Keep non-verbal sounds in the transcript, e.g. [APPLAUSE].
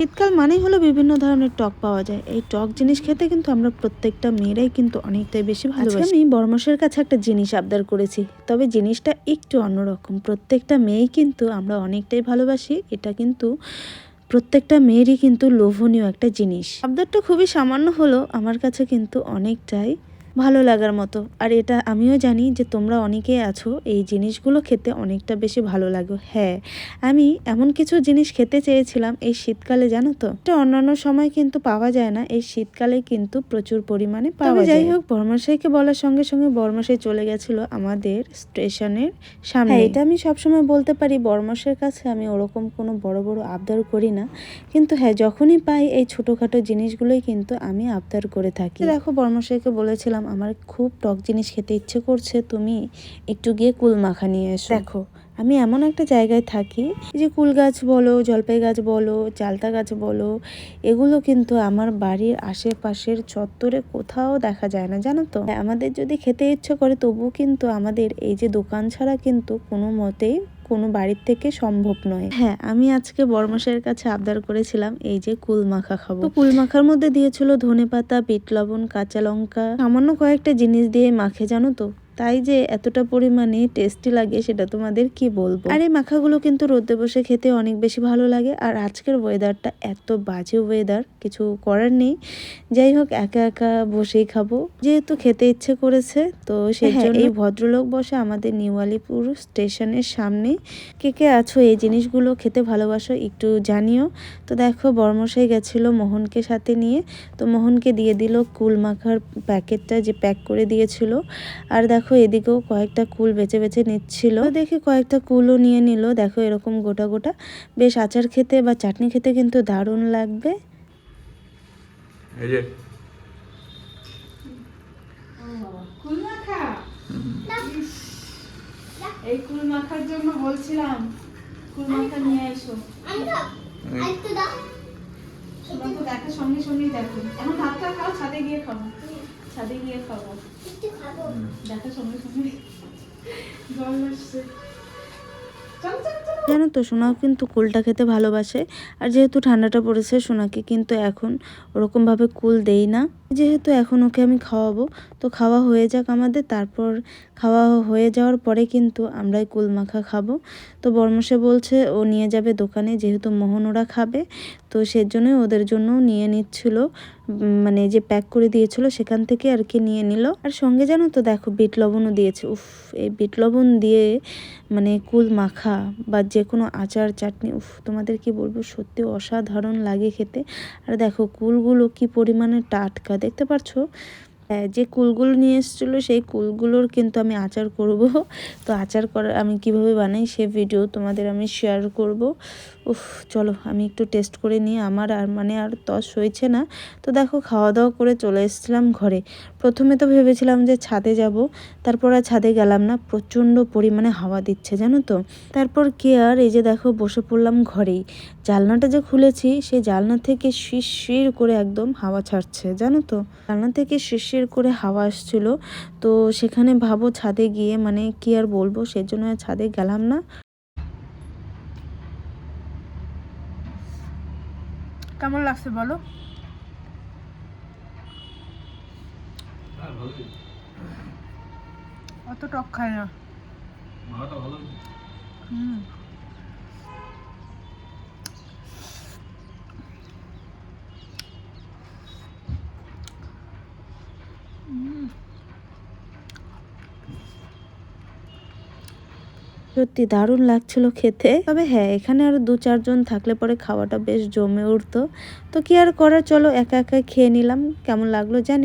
শীতকাল মানেই হলো বিভিন্ন ধরনের টক পাওয়া যায়। এই টক জিনিস খেতে কিন্তু আমরা প্রত্যেকটা মেয়েরাই কিন্তু অনেকটাই বেশি ভালোবাসি। আমি বর্মশের কাছে একটা জিনিস আবদার করেছি। তবে জিনিসটা একটু অন্যরকম। প্রত্যেকটা মেয়েই কিন্তু আমরা অনেকটাই ভালোবাসি। এটা কিন্তু প্রত্যেকটা মেয়েরই কিন্তু লোভনীয় একটা জিনিস। আবদারটা খুবই সামান্য হলো। আমার কাছে কিন্তু অনেকটাই। ভালো লাগার মতো। আর এটা আমিও জানি যে তোমরা অনেকে আছো এই জিনিসগুলো খেতে অনেকটা বেশি ভালো লাগে। হ্যাঁ আমি এমন কিছু জিনিস খেতে চেয়েছিলাম এই শীতকালে জানো তো? এটা অন্যান্য সময় কিন্তু পাওয়া যায় না। এই শীতকালে কিন্তু প্রচুর পরিমাণে পাওয়া যায় যাই হোক বর্মাশাইকে বলার সঙ্গে সঙ্গে বর্মাশাই চলে গেছিল আমাদের স্টেশনের সামনে। হ্যাঁ, এটা আমি সবসময় বলতে পারি বর্মাশের কাছে আমি ওরকম কোনো বড় বড় আবদার করি না। কিন্তু হ্যাঁ যখনই পাই এই ছোটোখাটো জিনিসগুলোই কিন্তু আমি আবদার করে থাকি। দেখো বর্মশাইকে বলেছিলাম আমার খুব টক জিনিস খেতে ইচ্ছে করছে তুমি একটু গিয়ে কুল মাখা নিয়ে এসো। দেখো আমি এমন একটা জায়গায় থাকি এই যে কুল গাছ বলো জলপাই গাছ বলো চালতা গাছ বলো এগুলো কিন্তু আমার বাড়ির আশেপাশের চত্বরে কোথাও দেখা যায় না জানো তো? আমাদের যদি খেতে ইচ্ছে করে তবু কিন্তু আমাদের এই যে দোকান ছাড়া কিন্তু কোনো মতেই কোনো বাড়ির থেকে সম্ভব নয়। হ্যাঁ আমি আজকে বর্মশের কাছে আবদার করেছিলাম এই যে কুল মাখা খাব। তো কুল মাখার মধ্যে দিয়েছিল ধনে পাতা বিট লবণ কাঁচা লঙ্কা সামান্য কয়েকটা জিনিস দিয়ে মাখে জানো তো? তাই যে এতটা পরিমাণে টেস্টি লাগে সেটা তোমাদের কি বলব? আর এই মাখাগুলো কিন্তু রোদে বসে খেতে অনেক বেশি ভালো লাগে। আর আজকের ওয়েদারটা এত বাজে ওয়েদার কিছু করার নেই। যাই হোক একা একা বসেই খাব। যেহেতু খেতে ইচ্ছে করেছে তো সেই জন্য এই ভদ্রলোক বসে আমাদের নিউ আলিপুর স্টেশনের সামনে। কে কে আছো? এই জিনিসগুলো খেতে ভালোবাসো একটু জানিও। তো দেখো বর্মশাই গেছিল মোহনকে সাথে নিয়ে। তো মোহনকে দিয়ে দিল কুল মাখার প্যাকেটটা যে প্যাক করে দিয়েছিল। আর দেখো এদিকেও কয়েকটা কুল বেছে বেছে নিচ্ছিল। দেখে কয়েকটা কুলও নিয়ে নিল। দেখো এরকম গোটা গোটা। বেশ আচার খেতে বা চাটনি খেতে কিন্তু দারুণ লাগবে। এই যে। কুল মাখা ইস, এই কুল মাখার জন্য বলছিলাম কুল মাখা নিয়ে এসো। আমি তো একটু দাও শোনা সঙ্গে সঙ্গেই দেখো। এখন ভাতটা খাও ছাদে গিয়ে খাব ছাদে গিয়ে খাব। সঙ্গে সঙ্গে জল আসছে। জানো তো সোনাও কিন্তু কুলটা খেতে ভালোবাসে। আর যেহেতু ঠান্ডাটা পড়েছে সোনাকে কিন্তু এখন ওরকমভাবে কুল দেই না। যেহেতু এখন ওকে আমি খাওয়াবো তো খাওয়া হয়ে যাক আমাদের। তারপর খাওয়া হয়ে যাওয়ার পরে কিন্তু আমরাই কুল মাখা খাব। তো বর্মশে বলছে ও নিয়ে যাবে দোকানে যেহেতু মোহন ওরা খাবে। তো সেজন্যই ওদের জন্যও নিয়ে নিচ্ছিল। মানে যে প্যাক করে দিয়েছিল সেখান থেকে আর কি নিয়ে নিল। আর সঙ্গে জানো তো দেখো বিট লবণও দিয়েছে। উফ, এই বিট লবণ দিয়ে মানে কুল মাখা বা যে কোনো আচার, চাটনি, উফ, তোমাদের কি বলব? সত্যি অসাধারণ লাগে খেতে। আর দেখো কুলগুলো কি পরিমাণে টাটকা, দেখতে পাচ্ছো যে কুলগুলো নিয়ে এসেছিল, সেই কুলগুলোর কিন্তু আমি আচার করব। [LAUGHS] তো আচার করা আমি কীভাবে বানাই, সে ভিডিও তোমাদের আমি শেয়ার করব। উফ, চলো, আমি একটু টেস্ট করে নিই। আমার আর মানে আর তস হয়েছে না। তো দেখো খাওয়া দাওয়া করে চলে এসেছিলাম ঘরে। প্রথমে তো ভেবেছিলাম যে ছাদে যাব, তারপর আর ছাদে গেলাম না, প্রচণ্ড পরিমাণে হাওয়া দিচ্ছে, জানো তো। তারপর কে আর, এই যে দেখো, বসে পড়লাম ঘরেই। জালনাটা যে খুলেছি সেই জালনা থেকে শিরশির করে একদম হাওয়া ছাড়ছে, জানো তো। জালনা থেকে শিরশির করে হাওয়া আসছিল, তো সেখানে ভাবো ছাদে গিয়ে মানে কি আর বলব সেজন্য ছাদে গেলাম না। কেমন লাগছে বলো? অত টক খায় না। মাখাটা ভালো হুম। সত্যি দারুণ লাগছিল খেতে। তবে হ্যাঁ এখানে আরও দু চারজন থাকলে পরে খাওয়াটা বেশ জমে উঠতো। তো কি আর করার চলো একা একা খেয়ে নিলাম। কেমন লাগল জানি